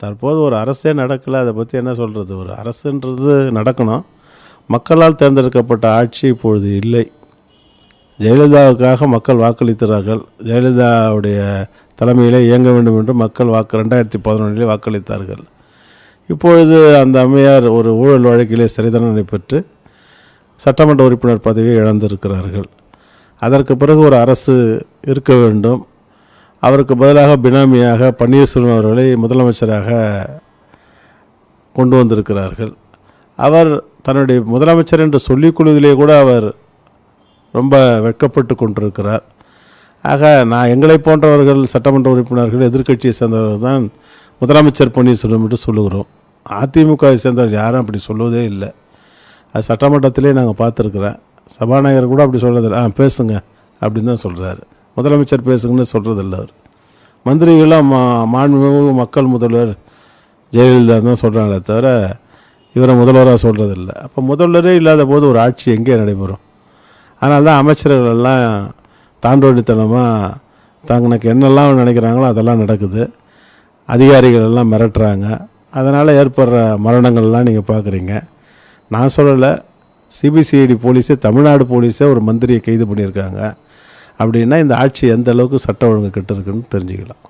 தற்போது ஒரு அரசே நடக்கலை அதை பற்றி என்ன சொல்கிறது ஒரு அரசுன்றது நடக்கணும். மக்களால் தேர்ந்தெடுக்கப்பட்ட ஆட்சி இப்பொழுது இல்லை. ஜெயலலிதாவுக்காக மக்கள் வாக்களித்தார்கள் ஜெயலலிதாவுடைய தலைமையிலே இயங்க வேண்டும் என்று மக்கள் வாக்கு ரெண்டாயிரத்தி பதினொன்றிலே வாக்களித்தார்கள். இப்பொழுது அந்த அம்மையார் ஒரு ஊழல் வழக்கிலே சிறை தண்டனை பெற்று சட்டமன்ற உறுப்பினர் பதவியை இழந்திருக்கிறார்கள். அதற்கு பிறகு ஒரு அரசு இருக்க வேண்டும். அவருக்கு பதிலாக பினாமியாக பன்னீர்செல்வம் அவர்களை முதலமைச்சராக கொண்டு வந்திருக்கிறார்கள். அவர் தன்னுடைய முதலமைச்சர் என்று சொல்லிக்கொள்வதிலே கூட அவர் ரொம்ப வெட்கப்பட்டு கொண்டிருக்கிறார். ஆக நான் எங்களை போன்றவர்கள் சட்டமன்ற உறுப்பினர்கள் எதிர்க்கட்சியை சேர்ந்தவர்கள் தான் முதலமைச்சர் பன்னீர்செல்வம் என்று சொல்லுகிறோம். அதிமுகவை சேர்ந்தவர்கள் யாரும் அப்படி சொல்லுவதே இல்லை. அது சட்டமன்றத்திலே நாங்கள் பார்த்துருக்குறேன். சபாநாயகர் கூட அப்படி சொல்கிறதில்ல ஆ பேசுங்க அப்படின்னு தான் சொல்கிறாரு முதலமைச்சர் பேசுங்கன்னு சொல்கிறதில்ல அவர். மந்திரிகளும் மா மாண்புமிகு மக்கள் முதல்வர் ஜெயலலிதா தான் சொல்கிறாங்களே தவிர இவரை முதல்வராக சொல்கிறதில்ல அப்போ முதல்வரே இல்லாத போது ஒரு ஆட்சி எங்கே நடைபெறும்? அதனால தான் அமைச்சர்கள் எல்லாம் தாண்டோடித்தனமாக தங்களுக்கு என்னெல்லாம் நினைக்கிறாங்களோ அதெல்லாம் நடக்குது. அதிகாரிகள் எல்லாம் மிரட்டுறாங்க. அதனால் ஏற்படுற மரணங்கள்லாம் நீங்கள் பார்க்குறீங்க. நான் சொல்லலை சிபிசிஐடி போலீஸே தமிழ்நாடு போலீஸே ஒரு மந்திரியை கைது பண்ணியிருக்காங்க. அப்படின்னா இந்த ஆட்சி எந்த அளவுக்கு சட்ட ஒழுங்கு கிட்ட இருக்குன்னு தெரிஞ்சுக்கலாம்.